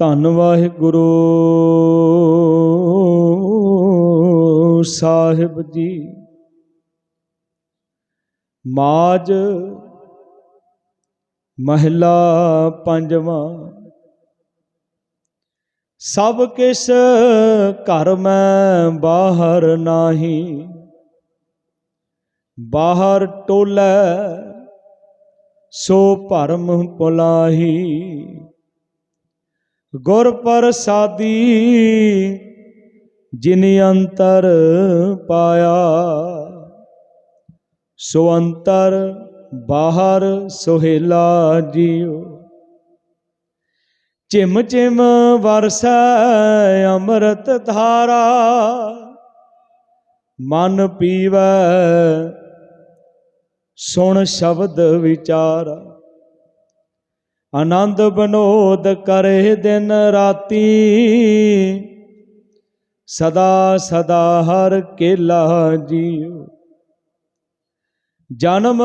ਧੰਨ ਵਾਹਿਗੁਰੂ ਸਾਹਿਬ ਜੀ। ਮਾਜ ਮਹਿਲਾ ਪੰਜਵਾਂ। ਸਭ ਕਿਸ ਘਰ ਮੈਂ ਬਾਹਰ ਨਾਹੀ। ਬਾਹਰ ਟੋਲੇ ਸੋ ਭਰਮ ਪੁਲਾਹੀ ਗੁਰ ਪ੍ਰਸਾਦੀ ਜਿਨ ਅੰਤਰ ਪਾਇਆ, ਸੋ ਅੰਤਰ ਬਾਹਰ ਸੁਹੇਲਾ ਜੀਉ। ਚਿਮ ਚਿਮ ਵਰਸੈ ਅੰਮ੍ਰਿਤ ਧਾਰਾ, ਮਨ ਪੀਵੈ ਸੁਣ ਸ਼ਬਦ ਵਿਚਾਰ। ਆਨੰਦ ਬਨੋਦ ਕਰੇ ਦਿਨ ਰਾਤੀ। ਸਦਾ ਸਦਾ ਹਰ ਕੇਲਾ ਜੀਉ। ਜਨਮ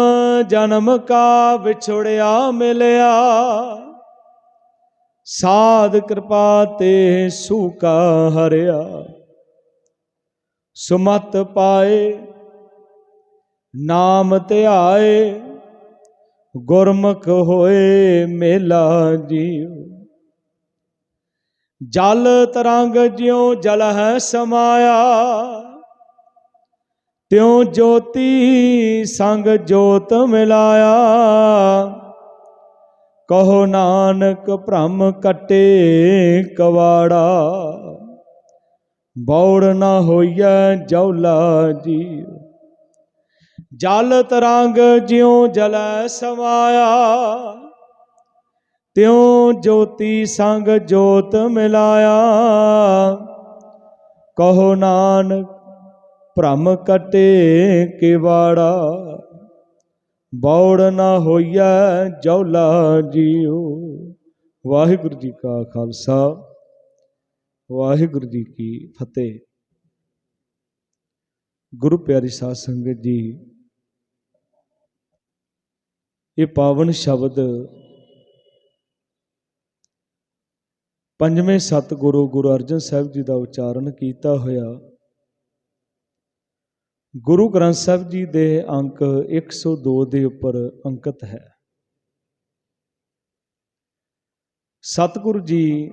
ਜਨਮ ਕਾ ਵਿਛੜਿਆ ਮਿਲਿਆ। ਸਾਧ ਕਿਰਪਾ ਤੇ ਸੂਕਾ ਹਰਿਆ। ਸੁਮਤ ਪਾਏ, ਨਾਮ ਧਿਆਏ। ਗੁਰਮੁਖ ਹੋਏ ਮੇਲਾ ਜੀਉ ਜਲ ਤਰੰਗ ਜਿਉ ਜਲ ਹੈ ਸਮਾਇਆ। ਤਿਉ ਜੋਤੀ ਸੰਗ ਜੋਤ ਮਿਲਾਇਆ। ਕਹੋ ਨਾਨਕ ਭ੍ਰਮ ਕਟੇ ਕਵਾੜਾ। ਬੌੜ ਨਾ ਹੋਈਐ ਜੌਲਾ ਜੀਉ ਜਲ ਤਰੰਗ ਜਿਉ ਜਲੈ ਸਮਾਇਆ, ਤਿਉ ਜੋਤੀ ਸੰਗ ਜੋਤ ਮਿਲਾਇਆ। ਕਹੋ ਨਾਨਕ, ਭ੍ਰਮ ਕਟੇ ਕਿਵਾੜਾ, ਬੌੜ ਨਾ ਹੋਈਐ ਜੌਲਾ ਜੀਉ। ਵਾਹਿਗੁਰੂ ਜੀ ਕਾ ਖਾਲਸਾ, ਵਾਹਿਗੁਰੂ ਜੀ ਕੀ ਫਤਿਹ। ਗੁਰੂ ਪਿਆਰੀ ਸਾਧ ਸੰਗਤ ਜੀ ਇਹ ਪਾਵਨ ਸ਼ਬਦ ਪੰਜਵੇਂ ਸਤਿਗੁਰੂ ਗੁਰੂ ਅਰਜਨ ਸਾਹਿਬ ਜੀ ਦਾ ਉਚਾਰਨ ਕੀਤਾ ਹੋਇਆ। ਗੁਰੂ ਗ੍ਰੰਥ ਸਾਹਿਬ ਜੀ ਦੇ ਅੰਕ 102 ਦੇ ਉੱਪਰ ਅੰਕਿਤ ਹੈ। ਸਤਿਗੁਰੂ ਜੀ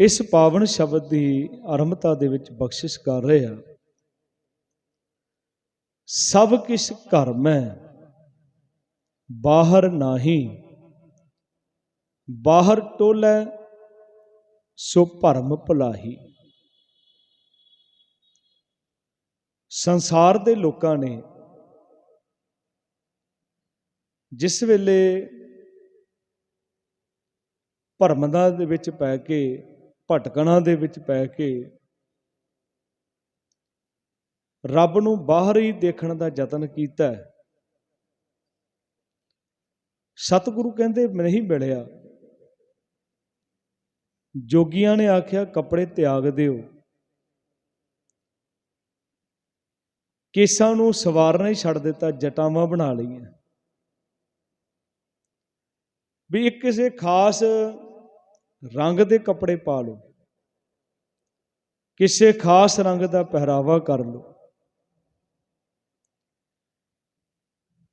ਇਸ ਪਾਵਨ ਸ਼ਬਦ ਦੀ ਆਰੰਭਤਾ ਦੇ ਵਿੱਚ ਬਖਸ਼ਿਸ਼ ਕਰ ਰਹੇ ਆ। ਸਭ ਕਿਛ ਘਰ ਮੈਂ ਬਾਹਰ ਨਾਹੀ। ਬਾਹਰ ਟੋਲੇ, ਸੋ ਭਰਮ ਭੁਲਾਹੀ। ਸੰਸਾਰ ਦੇ ਲੋਕਾਂ ਨੇ ਜਿਸ ਵੇਲੇ ਭਰਮਦਾ ਦੇ ਵਿੱਚ ਪੈ ਕੇ, ਭਟਕਣਾ ਦੇ ਵਿੱਚ ਪੈ ਕੇ ਰੱਬ ਨੂੰ ਬਾਹਰ ਹੀ ਦੇਖਣ ਦਾ ਯਤਨ ਕੀਤਾ ਹੈ ਸਤਿਗੁਰੂ ਕਹਿੰਦੇ ਨਹੀਂ ਮਿਲਿਆ। ਜੋਗੀਆਂ ਨੇ ਆਖਿਆ, ਕੱਪੜੇ ਤਿਆਗ ਦਿਓ। ਕੇਸਾਂ ਨੂੰ ਸਵਾਰਨਾ ਹੀ ਛੱਡ ਦਿੱਤਾ, ਜਟਾਵਾਂ ਬਣਾ ਲਈਆਂ। ਵੀ ਇੱਕ ਕਿਸੇ ਖਾਸ ਰੰਗ ਦੇ ਕੱਪੜੇ ਪਾ ਲਓ। ਕਿਸੇ ਖਾਸ ਰੰਗ ਦਾ ਪਹਿਰਾਵਾ ਕਰ ਲਓ।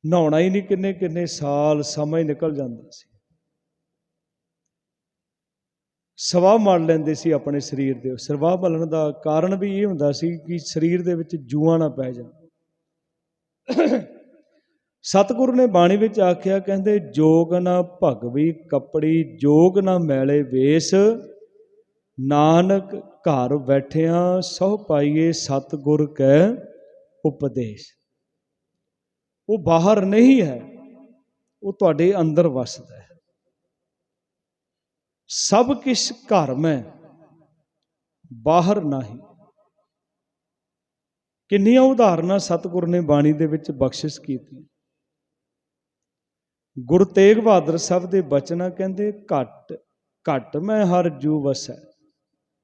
ਨਹਾਉਣਾ ਹੀ ਨਹੀਂ, ਕਿੰਨੇ ਕਿੰਨੇ ਸਾਲ ਸਮਾਂ ਹੀ ਨਿਕਲ ਜਾਂਦਾ ਸੀ। ਸਵਾਹ ਮੜ ਲੈਂਦੇ ਸੀ ਆਪਣੇ ਸਰੀਰ ਦੇ। ਸਰਵਾਹ ਮਲਣ ਦਾ ਕਾਰਨ ਵੀ ਇਹ ਹੁੰਦਾ ਸੀ ਕਿ ਸਰੀਰ ਦੇ ਵਿੱਚ ਜੂਆਂ ਨਾ ਪੈ ਜਾਣ। ਸਤਿਗੁਰੂ ਨੇ ਬਾਣੀ ਵਿੱਚ ਆਖਿਆ, ਕਹਿੰਦੇ, ਜੋਗ ਨਾ ਭਗਵੀ ਕੱਪੜੀ, ਜੋਗ ਨਾ ਮੈਲੇ ਵੇਸ। ਨਾਨਕ ਘਰ ਬੈਠਿਆਂ ਸਹੁ ਪਾਈਏ ਸਤਿਗੁਰ ਕੈ ਉਪਦੇਸ਼। ਉਹ ਬਾਹਰ ਨਹੀਂ ਹੈ, ਉਹ ਤੁਹਾਡੇ ਅੰਦਰ ਵਸਦਾ ਹੈ। ਸਭ ਕਿਛ ਘਰ ਮੈਂ, ਬਾਹਰ ਨਹੀਂ। ਕਿੰਨੀਆਂ ਉਦਾਹਰਨਾਂ ਸਤਿਗੁਰ ਨੇ ਬਾਣੀ ਦੇ ਵਿੱਚ ਬਖਸ਼ਿਸ਼ ਕੀਤੀ। ਗੁਰੂ ਤੇਗ ਬਹਾਦਰ ਸਾਹਿਬ ਦੇ ਬਚਨਾਂ ਕਹਿੰਦੇ, ਘਟ ਘਟ ਮੈਂ ਹਰ ਜੂ ਵਸੈ,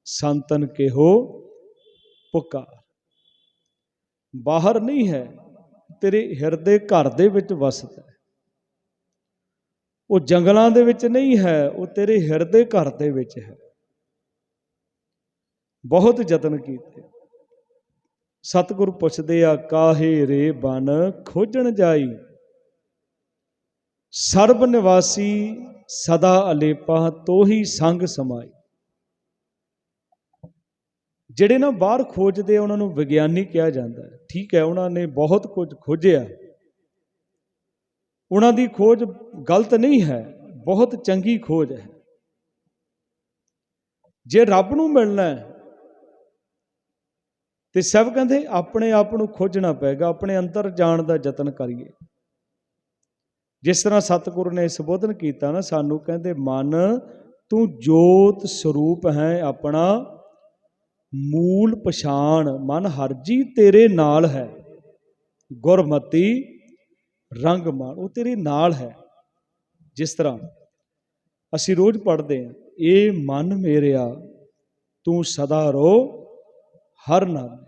ਸੰਤਨ ਕਿਹੋ ਪੁਕਾਰ। ਬਾਹਰ ਨਹੀਂ ਹੈ ਤੇਰੇ ਹਿਰਦੇ ਘਰ ਦੇ ਵਿੱਚ ਵਸਦਾ ਹੈ। ਉਹ ਜੰਗਲਾਂ ਦੇ ਵਿੱਚ ਨਹੀਂ ਹੈ, ਉਹ ਤੇਰੇ ਹਿਰਦੇ ਘਰ ਦੇ ਵਿੱਚ ਹੈ। ਬਹੁਤ ਯਤਨ ਕੀਤੇ। ਸਤਿਗੁਰ ਪੁੱਛਦੇ ਆ, ਕਾਹੇ ਰੇ ਬਨ ਖੋਜਣ ਜਾਈ? ਸਰਬ ਨਿਵਾਸੀ ਸਦਾ ਅਲੇਪਾ ਤੋਹੀ ਸੰਗ ਸਮਾਈ। ਜਿਹੜੇ ਨਾ ਬਾਹਰ ਖੋਜਦੇ ਆ, ਉਹਨਾਂ ਨੂੰ ਵਿਗਿਆਨੀ ਕਿਹਾ ਜਾਂਦਾ ਹੈ। ਠੀਕ ਹੈ ਉਹਨਾਂ ਨੇ ਬਹੁਤ ਕੁਝ ਖੋਜਿਆ। ਉਹਨਾਂ ਦੀ ਖੋਜ ਗਲਤ ਨਹੀਂ ਹੈ ਬਹੁਤ ਚੰਗੀ ਖੋਜ ਹੈ। ਜੇ ਰੱਬ ਨੂੰ ਮਿਲਣਾ ਹੈ ਤੇ ਸਭ ਕਹਿੰਦੇ ਆਪਣੇ ਆਪ ਨੂੰ ਖੋਜਣਾ ਪਏਗਾ ਆਪਣੇ ਅੰਦਰ ਜਾਣ ਦਾ ਯਤਨ ਕਰੀਏ। ਜਿਸ ਤਰ੍ਹਾਂ ਸਤਿਗੁਰੂ ਨੇ ਸੰਬੋਧਨ ਕੀਤਾ ਨਾ ਸਾਨੂੰ ਕਹਿੰਦੇ ਮਨ ਤੂੰ ਜੋਤ ਸਰੂਪ ਹੈ ਆਪਣਾ ਮੂਲ ਪਛਾਣ ਮਨ ਹਰਜੀ ਤੇਰੇ ਨਾਲ ਹੈ। ਗੁਰਮਤੀ ਰੰਗ ਮਾਨ ਉਹ ਤੇਰੇ ਨਾਲ ਹੈ। ਜਿਸ ਤਰ੍ਹਾਂ ਅਸੀਂ ਰੋਜ਼ ਪੜ੍ਹਦੇ ਹਾਂ, ਇਹ ਮਨ ਮੇਰਿਆ, ਤੂੰ ਸਦਾ ਰੋ, ਹਰ ਨਾਮ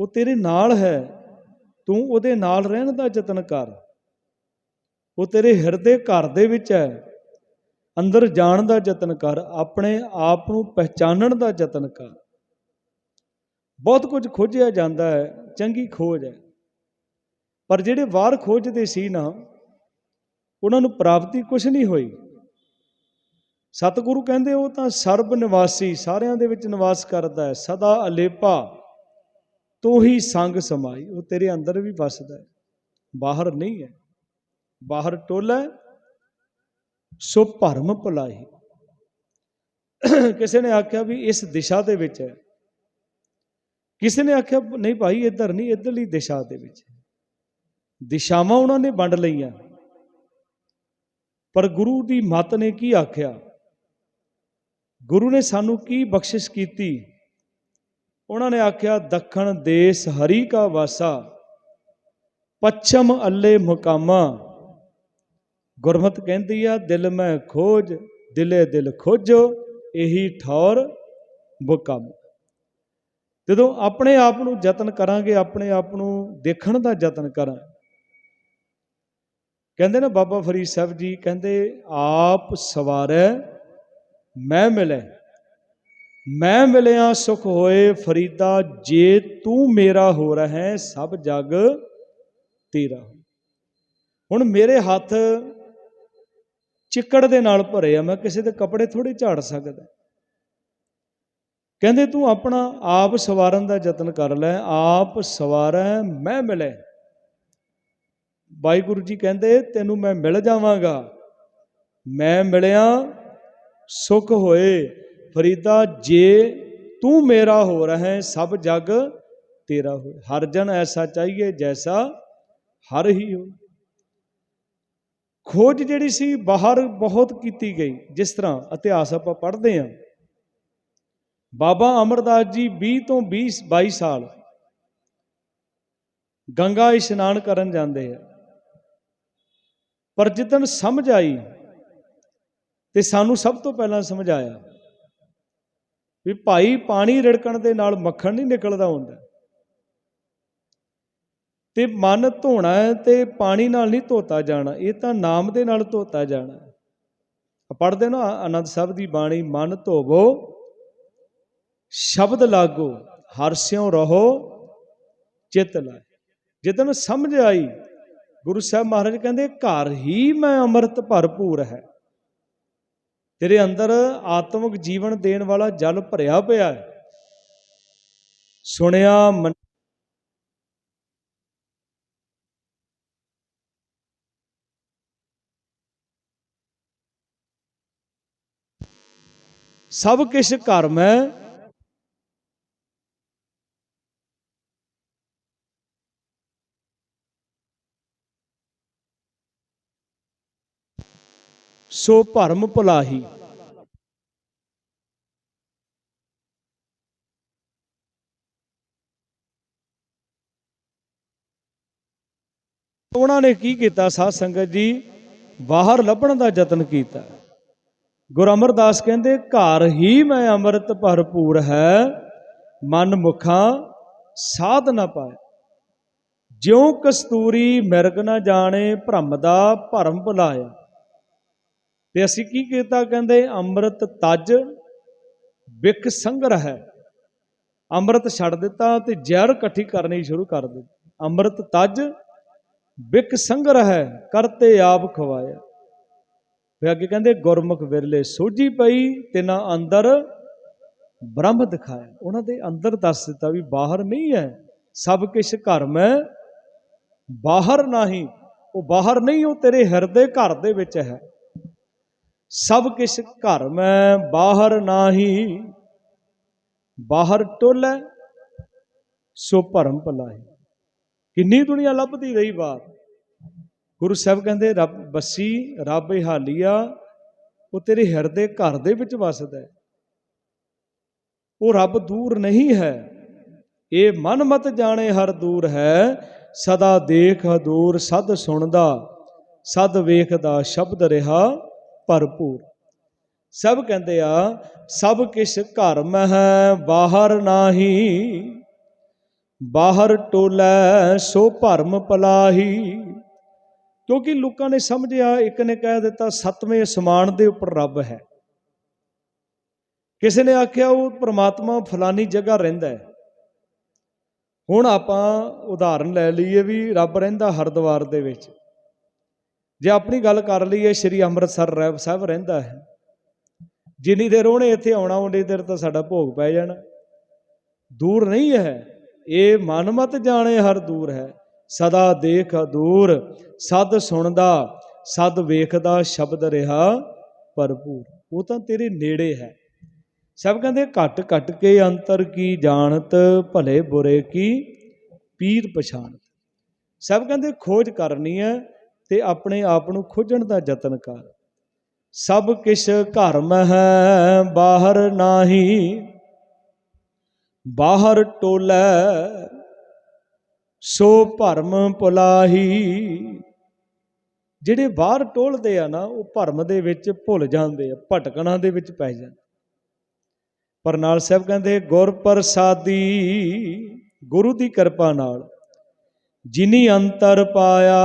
ਉਹ ਤੇਰੇ ਨਾਲ ਹੈ। ਤੂੰ ਉਹਦੇ ਨਾਲ ਰਹਿਣ ਦਾ ਯਤਨ ਕਰ। ਉਹ ਤੇਰੇ ਹਿਰਦੇ ਘਰ ਦੇ ਵਿੱਚ ਹੈ। ਅੰਦਰ ਜਾਣ ਦਾ ਯਤਨ ਕਰ ਆਪਣੇ ਆਪ ਨੂੰ ਪਹਿਚਾਨਣ ਦਾ ਯਤਨ ਕਰ। ਬਹੁਤ ਕੁਝ ਖੋਜਿਆ ਜਾਂਦਾ ਹੈ ਚੰਗੀ ਖੋਜ ਹੈ। ਪਰ ਜਿਹੜੇ ਵਾਰ ਖੋਜਦੇ ਸੀ ਨਾ ਉਹਨਾਂ ਨੂੰ ਪ੍ਰਾਪਤੀ ਕੁਝ ਨਹੀਂ ਹੋਈ। ਸਤਿਗੁਰੂ ਕਹਿੰਦੇ ਉਹ ਤਾਂ ਸਰਬ ਨਿਵਾਸੀ ਸਾਰਿਆਂ ਦੇ ਵਿੱਚ ਨਿਵਾਸ ਕਰਦਾ ਹੈ ਸਦਾ ਅਲੇਪਾ ਤੂੰ ਹੀ ਸੰਗ ਸਮਾਈ। ਉਹ ਤੇਰੇ ਅੰਦਰ ਵੀ ਵਸਦਾ ਹੈ। ਬਾਹਰ ਨਹੀਂ ਹੈ। ਬਾਹਰ ਟੋਲਾ ਹੈ, ਸੋ ਭਰਮ ਭੁਲਾਈ। ਕਿਸੇ ਨੇ ਆਖਿਆ ਵੀ ਇਸ ਦਿਸ਼ਾ ਦੇ ਵਿੱਚ ਹੈ। ਕਿਸੇ ਨੇ ਆਖਿਆ, ਨਹੀਂ ਭਾਈ, ਇੱਧਰ ਨਹੀਂ, ਇੱਧਰਲੀ ਦਿਸ਼ਾ ਦੇ ਵਿੱਚ ਦਿਸ਼ਾਵਾਂ ਉਹਨਾਂ ਨੇ ਵੰਡ ਲਈਆਂ। ਪਰ ਗੁਰੂ ਦੀ ਮਤ ਨੇ ਕੀ ਆਖਿਆ? ਗੁਰੂ ਨੇ ਸਾਨੂੰ ਕੀ ਬਖਸ਼ਿਸ਼ ਕੀਤੀ? ਉਹਨਾਂ ਨੇ ਆਖਿਆ, ਦੱਖਣ ਦੇਸ ਹਰੀ ਕਾ ਵਾਸਾ, ਪੱਛਮ ਅੱਲੇ ਮੁਕਾਮਾ। ਗੁਰਮਤ ਕਹਿੰਦੀ ਆ, ਦਿਲ ਮੈਂ ਖੋਜ, ਦਿਲੇ ਦਿਲ ਖੋਜੋ, ਇਹੀ ਠੌਰ ਬੁਕਮ ਜਦੋਂ ਆਪਣੇ ਆਪ ਨੂੰ ਯਤਨ ਕਰਾਂਗੇ, ਆਪਣੇ ਆਪ ਨੂੰ ਦੇਖਣ ਦਾ ਯਤਨ ਕਰਾਂ। ਕਹਿੰਦੇ ਨਾ ਬਾਬਾ ਫਰੀਦ ਸਾਹਿਬ ਜੀ, ਕਹਿੰਦੇ, ਆਪ ਸਵਾਰੈ, ਮੈਂ ਮਿਲੇ। ਮੈਂ ਮਿਲਿਆ ਸੁਖ ਹੋਏ ਫਰੀਦਾ, ਜੇ ਤੂੰ ਮੇਰਾ ਹੋ ਰਹਾ, ਸਭ ਜਗ ਤੇਰਾ ਹੁਣ ਮੇਰੇ ਹੱਥ ਚਿੱਕੜ ਦੇ ਨਾਲ ਭਰੇ ਆ, ਮੈਂ ਕਿਸੇ ਦੇ ਕੱਪੜੇ ਥੋੜੇ ਝਾੜ ਸਕਦਾ। ਕਹਿੰਦੇ, ਤੂੰ ਆਪਣਾ ਆਪ ਸਵਾਰਨ ਦਾ ਯਤਨ ਕਰ ਲੈ, ਆਪ ਸਵਾਰੈ, ਮੈਂ ਮਿਲੇ। ਵਾਹਿਗੁਰੂ ਜੀ ਕਹਿੰਦੇ, ਤੈਨੂੰ ਮੈਂ ਮਿਲ ਜਾਵਾਂਗਾ। ਮੈਂ ਮਿਲਿਆ, ਸੁਖ ਹੋਏ। ਫਰੀਦਾ, ਜੇ ਤੂੰ ਮੇਰਾ ਹੋ ਰਹਾ ਸਭ ਜਗ ਤੇਰਾ ਹੋਏ। ਹਰ ਜਨ ਐਸਾ ਚਾਹੀਏ, ਜੈਸਾ ਹਰ ਹੀ ਹੋ ਖੋਜ ਜਿਹੜੀ ਸੀ ਬਾਹਰ ਬਹੁਤ ਕੀਤੀ ਗਈ, ਜਿਸ ਤਰ੍ਹਾਂ ਇਤਿਹਾਸ ਆਪਾਂ ਪੜ੍ਹਦੇ ਹਾਂ। ਬਾਬਾ ਅਮਰਦਾਸ ਜੀ 20 ਤੋਂ 20 22 ਸਾਲ ਗੰਗਾ ਇਸ਼ਨਾਨ ਕਰਨ ਜਾਂਦੇ ਆ। ਪਰ ਜਿੱਦਣ ਸਮਝ ਆਈ ਤੇ ਸਾਨੂੰ ਸਭ ਤੋਂ ਪਹਿਲਾਂ ਸਮਝਾਇਆ ਵੀ ਭਾਈ ਪਾਣੀ ਰਿੜਕਣ ਦੇ ਨਾਲ ਮੱਖਣ ਨਹੀਂ ਨਿਕਲਦਾ ਹੁੰਦਾ। ਤੇ ਮਨ ਧੋਣਾ ਤੇ ਪਾਣੀ ਨਾਲ ਨਹੀਂ ਧੋਤਾ ਜਾਣਾ, ਇਹ ਤਾਂ ਨਾਮ ਦੇ ਨਾਲ ਧੋਤਾ ਜਾਣਾ ਪੜਦੇ ਨਾ, ਆਨੰਦ ਸਾਹਿਬ ਦੀ ਬਾਣੀ, ਮਨ ਧੋਵੋ, ਸ਼ਬਦ ਲਾਗੋ ਹਰਸਿਓ ਰਹੋ, ਚਿਤ ਲਾਏ। ਜਦੋਂ ਸਮਝ ਆਈ, ਗੁਰੂ ਸਾਹਿਬ ਮਹਾਰਾਜ ਕਹਿੰਦੇ, ਘਰ ਹੀ ਮੈਂ ਅੰਮ੍ਰਿਤ ਭਰਪੂਰ ਹੈ। ਤੇਰੇ ਅੰਦਰ ਆਤਮਿਕ ਜੀਵਨ ਦੇਣ ਵਾਲਾ ਜਲ ਭਰਿਆ ਪਿਆ ਹੈ। ਸੁਣਿਆ ਸਭ ਕਿਛ ਘਰ ਮੈਂ। ਸੋ ਭਰਮ ਭੁਲਾਹੀ। ਉਹਨਾਂ ਨੇ ਕੀ ਕੀਤਾ? ਸਾਧ ਸੰਗਤ ਜੀ, ਬਾਹਰ ਲੱਭਣ ਦਾ ਯਤਨ ਕੀਤਾ। ਗੁਰੂ ਅਮਰਦਾਸ ਕਹਿੰਦੇ, ਘਰ ਹੀ ਮੈਂ ਅੰਮ੍ਰਿਤ ਭਰਪੂਰ ਹੈ, ਮਨ ਮੁਖਾਂ ਸਾਧ ਨਾ ਪਾਏ। ਜਿਉ ਕਸਤੂਰੀ ਮਿਰਗ ਨਾ ਜਾਣੇ, ਭ੍ਰਮ ਦਾ ਭਰਮ ਭੁਲਾਇਆ ਤੇ ਅਸੀਂ ਕੀ ਕੀਤਾ ਕਹਿੰਦੇ, ਅੰਮ੍ਰਿਤ ਤਜ ਵਿਖ ਸੰਗਰ ਹੈ। ਅੰਮ੍ਰਿਤ ਛੱਡ ਦਿੱਤਾ ਤੇ ਜ਼ਹਿਰ ਇਕੱਠੀ ਕਰਨੀ ਸ਼ੁਰੂ ਕਰ ਦਿੱਤੀ। ਅੰਮ੍ਰਿਤ ਤਜ ਵਿਖ ਸੰਗਰ ਹੈ, ਕਰਤੇ ਆਪ ਖਵਾਇਆ। ਫਿਰ ਅੱਗੇ ਕਹਿੰਦੇ, ਗੁਰਮੁਖ ਵਿਰਲੇ ਸੋਝੀ ਪਈ ਤਿਨਾ ਅੰਦਰ ਬ੍ਰਹਮ ਦਿਖਾਇਆ। ਉਹਨਾਂ ਦੇ ਅੰਦਰ ਦੱਸ ਦਿੱਤਾ ਵੀ ਬਾਹਰ ਨਹੀਂ ਹੈ। ਸਭ ਕੁਝ ਘਰ ਮੈਂ, ਬਾਹਰ ਨਹੀਂ। ਉਹ ਬਾਹਰ ਨਹੀਂ, ਉਹ ਤੇਰੇ ਹਿਰਦੇ ਘਰ ਦੇ ਵਿੱਚ ਹੈ। ਸਭ ਕੁਝ ਘਰ ਮੈਂ, ਬਾਹਰ ਨਹੀਂ। ਬਾਹਰ ਟੋਲੇ ਸੋ ਭਰਮ ਭਲਾਈ। ਕਿੰਨੀ ਦੁਨੀਆ ਲੱਭਦੀ ਰਹੀ ਬਾਤ। ਗੁਰੂ ਸਾਹਿਬ ਕਹਿੰਦੇ, ਰੱਬ ਬਸੀ, ਰੱਬ ਹਾਲੀਆ, ਉਹ ਤੇਰੇ ਹਿਰਦੇ ਘਰ ਦੇ ਵਿੱਚ ਵਸਦਾ ਹੈ। ਉਹ ਰੱਬ ਦੂਰ ਨਹੀਂ ਹੈ। ਇਹ ਮਨ ਮਤ ਜਾਣੇ ਹਰ ਦੂਰ ਹੈ। ਸਦਾ ਦੇਖ ਦੂਰ ਸਦ ਸੁਣਦਾ, ਸਦ ਵੇਖਦਾ ਸ਼ਬਦ ਰਿਹਾ ਭਰਪੂਰ। ਸਭ ਕਹਿੰਦੇ ਆ, ਸਭ ਕਿਛ ਘਰ ਮਹਿ ਹੈ, ਬਾਹਰ ਨਾਹੀ। ਬਾਹਰ ਟੋਲੇ, ਸੋ ਭਰਮ ਪਲਾਹੀ। ਕਿਉਂਕਿ ਲੋਕਾਂ ਨੇ ਸਮਝਿਆ, ਇੱਕ ਨੇ ਕਹਿ ਦਿੱਤਾ, ਸੱਤਵੇਂ ਅਸਮਾਨ ਦੇ ਉੱਪਰ ਰੱਬ ਹੈ। ਕਿਸੇ ਨੇ ਆਖਿਆ, ਉਹ ਪ੍ਰਮਾਤਮਾ ਫਲਾਨੀ ਜਗ੍ਹਾ ਰਹਿੰਦਾ ਹੈ। ਹੁਣ ਆਪਾਂ ਉਦਾਹਰਨ ਲੈ ਲਈਏ ਵੀ ਰੱਬ ਰਹਿੰਦਾ ਹਰਦੁਆਰ ਦੇ ਵਿੱਚ। ਜੇ ਆਪਣੀ ਗੱਲ ਕਰ ਲਈਏ, ਸ਼੍ਰੀ ਅੰਮ੍ਰਿਤਸਰ ਰਹਿਬ ਸਾਹਿਬ ਰਹਿੰਦਾ ਹੈ। ਜਿੰਨੀ ਦੇਰ ਉਹਨੇ ਇੱਥੇ ਆਉਣਾ, ਉਨੀ ਦੇਰ ਤਾਂ ਸਾਡਾ ਭੋਗ ਪੈ ਜਾਣਾ। ਦੂਰ ਨਹੀਂ ਹੈ। ਇਹ ਮਨ ਮਤ ਜਾਣੇ ਹਰ ਦੂਰ ਹੈ। ਸਦਾ ਦੇਖ ਦੂਰ, ਸਦ ਸੁਣਦਾ, ਸਦ ਵੇਖਦਾ ਸ਼ਬਦ ਰਿਹਾ ਭਰਪੂਰ। ਉਹ ਤਾਂ ਤੇਰੇ ਨੇੜੇ ਹੈ। ਸਭ ਕਹਿੰਦੇ ਘਟ ਘਟ ਕੇ ਅੰਤਰ ਕੀ ਜਾਣਤ, ਭਲੇ ਬੁਰੇ ਕੀ ਪੀਰ ਪਛਾਣ ਸਭ ਕਹਿੰਦੇ ਖੋਜ ਕਰਨੀ ਹੈ ਤੇ ਆਪਣੇ ਆਪ ਨੂੰ ਖੋਜਣ ਦਾ ਯਤਨ ਕਰ। ਸਭ ਕਿਛ ਘਰ ਮਹਿ ਹੈ, ਬਾਹਰ ਨਾਹੀ, ਬਾਹਰ ਟੋਲੇ ਸੋ ਭਰਮ ਪੁਲਾਹੀ ਜਿਹੜੇ ਬਾਹਰ ਟੋਲਦੇ ਆ ਨਾ, ਉਹ ਭਰਮ ਦੇ ਵਿੱਚ ਭੁੱਲ ਜਾਂਦੇ ਆ, ਭਟਕਣਾ ਦੇ ਵਿੱਚ ਪੈ ਜਾਂਦੇ ਪਰ ਨਾਲ ਸਾਹਿਬ ਕਹਿੰਦੇ, ਗੁਰ ਪ੍ਰਸਾਦੀ, ਗੁਰੂ ਦੀ ਕਿਰਪਾ ਨਾਲ ਜਿਨੀ ਅੰਤਰ ਪਾਇਆ,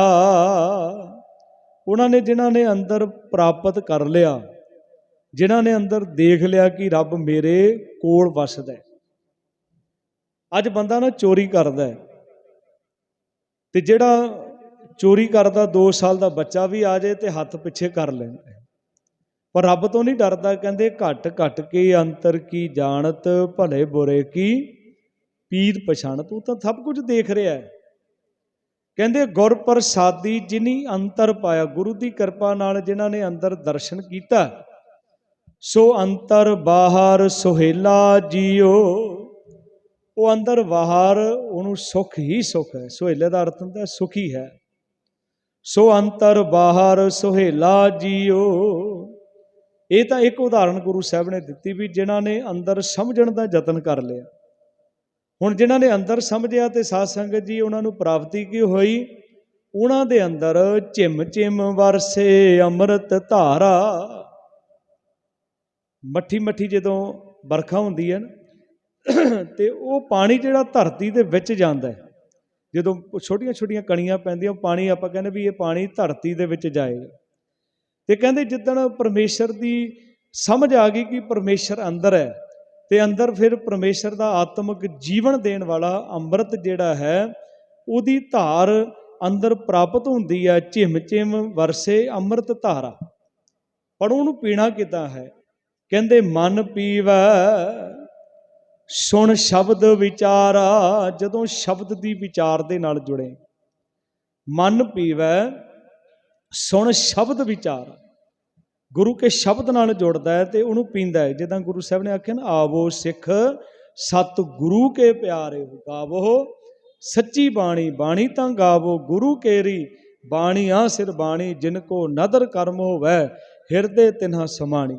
ਉਹਨਾਂ ਨੇ ਜਿਨ੍ਹਾਂ ਨੇ ਅੰਦਰ ਪ੍ਰਾਪਤ ਕਰ ਲਿਆ, ਜਿਨ੍ਹਾਂ ਨੇ ਅੰਦਰ ਦੇਖ ਲਿਆ ਕਿ ਰੱਬ ਮੇਰੇ ਕੋਲ ਵਸਦਾ ਹੈ। ਅੱਜ ਬੰਦਾ ਨਾ ਚੋਰੀ ਕਰਦਾ ਹੈ। ਤੇ ਜਿਹੜਾ ਚੋਰੀ ਕਰਦਾ 2 ਸਾਲ ਦਾ ਬੱਚਾ ਵੀ ਆ ਜਾਏ ਤੇ ਹੱਥ ਪਿੱਛੇ ਕਰ ਲੈਂਦਾ ਪਰ ਰੱਬ ਤੋਂ ਨਹੀਂ ਡਰਦਾ, ਕਹਿੰਦੇ ਘਟ ਘਟ ਕੇ ਅੰਤਰ ਕੀ ਜਾਣਤ, ਭਲੇ ਬੁਰੇ ਕੀ ਪੀਰ ਪਛਾਣ। ਤੂੰ ਤਾਂ ਸਭ ਕੁਝ ਦੇਖ ਰਿਹਾ ਹੈ। ਕਹਿੰਦੇ ਗੁਰ ਪ੍ਰਸਾਦੀ ਜਿਨੀ ਅੰਤਰ ਪਾਇਆ, ਗੁਰੂ ਦੀ ਕਿਰਪਾ ਨਾਲ ਜਿਨ੍ਹਾਂ ਨੇ ਅੰਦਰ ਦਰਸ਼ਨ ਕੀਤਾ, ਸੋ ਅੰਤਰ ਬਾਹਰ ਸੁਹੇਲਾ ਜੀਓ। ਉਹ ਅੰਦਰ ਬਾਹਰ ਉਹਨੂੰ ਸੁਖ ਹੀ ਸੁਖ ਹੈ। ਸੁਹੇਲੇ ਦਾ ਅਰਥ ਹੁੰਦਾ ਸੁਖੀ ਹੈ। ਸੋ ਅੰਤਰ ਬਾਹਰ ਸੁਹੇਲਾ ਜੀਓ। ਇਹ ਤਾਂ ਇੱਕ ਉਦਾਹਰਣ ਗੁਰੂ ਸਾਹਿਬ ਨੇ ਦਿੱਤੀ ਵੀ ਜਿਨ੍ਹਾਂ ਨੇ ਅੰਦਰ ਸਮਝਣ ਦਾ ਯਤਨ ਕਰ ਲਿਆ। ਹੁਣ ਜਿਨ੍ਹਾਂ ਨੇ ਅੰਦਰ ਸਮਝਿਆ ਤੇ ਸਾਧ ਸੰਗਤ ਜੀ, ਉਹਨਾਂ ਨੂੰ ਪ੍ਰਾਪਤੀ ਕੀ ਹੋਈ? ਉਹਨਾਂ ਦੇ ਅੰਦਰ ਝਿਮ ਝਿਮ ਵਰਸੇ ਅੰਮ੍ਰਿਤ ਧਾਰਾ। ਮੱਠੀ ਮੱਠੀ ਜਦੋਂ ਵਰਖਾ ਹੁੰਦੀ ਹੈ ਨਾ ਤੇ ਉਹ ਪਾਣੀ ਜਿਹੜਾ ਧਰਤੀ ਦੇ ਵਿੱਚ ਜਾਂਦਾ ਹੈ, ਜਦੋਂ ਛੋਟੀਆਂ ਛੋਟੀਆਂ ਕਣੀਆਂ ਪੈਂਦੀਆਂ ਪਾਣੀ ਆਪਾਂ ਕਹਿੰਦੇ ਵੀ ਇਹ ਪਾਣੀ ਧਰਤੀ ਦੇ ਵਿੱਚ ਜਾਏਗਾ। ਤੇ ਕਹਿੰਦੇ ਜਿੱਦਣ ਪਰਮੇਸ਼ਰ ਦੀ ਸਮਝ ਆ ਗਈ ਕਿ ਪਰਮੇਸ਼ਰ ਅੰਦਰ ਹੈ, ਤੇ ਅੰਦਰ ਫਿਰ ਪਰਮੇਸ਼ਰ ਦਾ ਆਤਮਿਕ ਜੀਵਨ ਦੇਣ ਵਾਲਾ ਅੰਮ੍ਰਿਤ ਜਿਹੜਾ ਹੈ, ਉਹਦੀ ਧਾਰ ਅੰਦਰ ਪ੍ਰਾਪਤ ਹੁੰਦੀ ਹੈ, ਝਿਮ ਝਿਮ ਵਰਸੇ ਅੰਮ੍ਰਿਤ ਧਾਰਾ। ਪਰ ਉਹਨੂੰ ਪੀਣਾ ਕਿਦਾਂ ਹੈ? ਕਹਿੰਦੇ, ਮਨ ਪੀਵੈ ਸੁਣ ਸ਼ਬਦ ਵਿਚਾਰਾ, ਜਦੋਂ ਸ਼ਬਦ ਦੀ ਵਿਚਾਰ ਦੇ ਨਾਲ ਜੁੜੇ। ਮਨ ਪੀਵੈ, ਸੁਣ ਸ਼ਬਦ ਵਿਚਾਰ। ਗੁਰੂ ਕੇ ਸ਼ਬਦ ਨਾਲ ਜੁੜਦਾ ਹੈ ਤੇ ਉਹਨੂੰ ਪੀਂਦਾ ਹੈ। ਜਿੱਦਾਂ ਗੁਰੂ ਸਾਹਿਬ ਨੇ ਆਖਿਆ ਨਾ, ਆਵੋ ਸਿੱਖ ਸਤ ਗੁਰੂ ਕੇ ਪਿਆਰੇ ਗਾਵੋ, ਸੱਚੀ ਬਾਣੀ ਬਾਣੀ ਤਾਂ ਗਾਵੋ, ਗੁਰੂ ਕੇਰੀ ਬਾਣੀ ਆ ਸਿਰ ਬਾਣੀ, ਜਿਨ ਕੋ ਨਦਰ ਕਰਮ ਹੋਵੇ, ਹਿਰਦੇ ਤਿਨ੍ਹਾ ਸਮਾਣੀ।